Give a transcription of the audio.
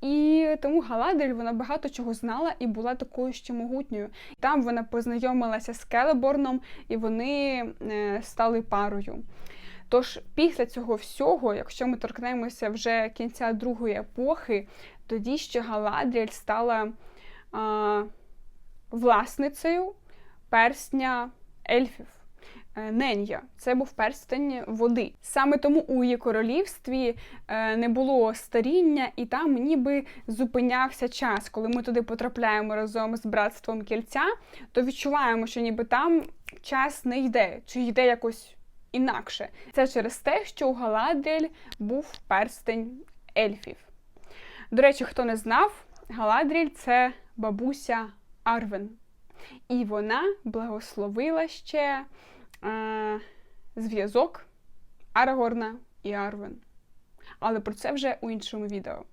І тому Галадріль вона багато чого знала і була такою ще могутньою. Там вона познайомилася з Келеборном, і вони е, стали парою. Тож після цього всього, якщо ми торкнемося вже кінця другої епохи, тоді ще Галадріель стала а, власницею перстня ельфів. Е, Ненья. Це був перстень води. Саме тому у її королівстві е, не було старіння, і там ніби зупинявся час. Коли ми туди потрапляємо разом з братством кільця, то відчуваємо, що ніби там час не йде, чи йде якось інакше. Це через те, що у Галадріель був перстень ельфів. До речі, хто не знав, Галадріль це бабуся Арвен. І вона благословила ще зв'язок Арагорна і Арвен. Але про це вже у іншому відео.